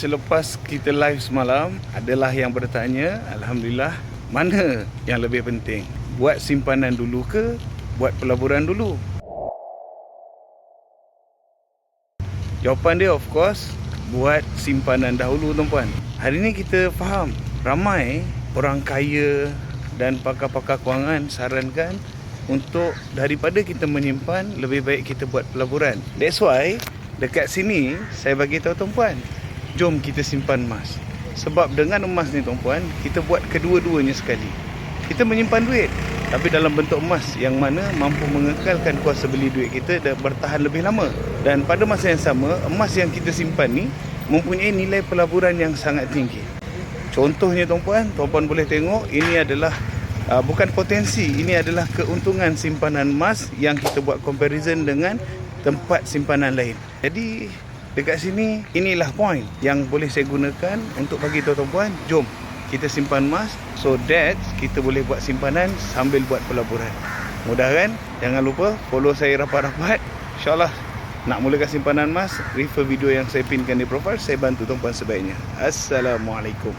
Selepas kita live semalam, adalah yang bertanya, Alhamdulillah, mana yang lebih penting? Buat simpanan dulu ke buat pelaburan dulu? Jawapan dia of course, buat simpanan dahulu tuan-puan. Hari ni kita faham, ramai orang kaya dan pakar-pakar kewangan sarankan untuk daripada kita menyimpan, lebih baik kita buat pelaburan. That's why, dekat sini, saya bagi tahu tuan-puan, jom kita simpan emas. Sebab dengan emas ni tuan-puan, kita buat kedua-duanya sekali. Kita menyimpan duit, tapi dalam bentuk emas yang mana mampu mengekalkan kuasa beli duit kita dan bertahan lebih lama. Dan pada masa yang sama, emas yang kita simpan ni mempunyai nilai pelaburan yang sangat tinggi. Contohnya tuan-puan, tuan-puan boleh tengok ini adalah uh, bukan potensi, ini adalah keuntungan simpanan emas yang kita buat comparison dengan tempat simpanan lain. Jadi dekat sini inilah point yang boleh saya gunakan untuk bagi tahu tuan-puan, jom kita simpan emas so that kita boleh buat simpanan sambil buat pelaburan. Mudah kan? Jangan lupa follow saya rapat-rapat. InsyaAllah nak mulakan simpanan emas, refer video yang saya pinkan di profile, saya bantu tuan-puan sebaiknya. Assalamualaikum.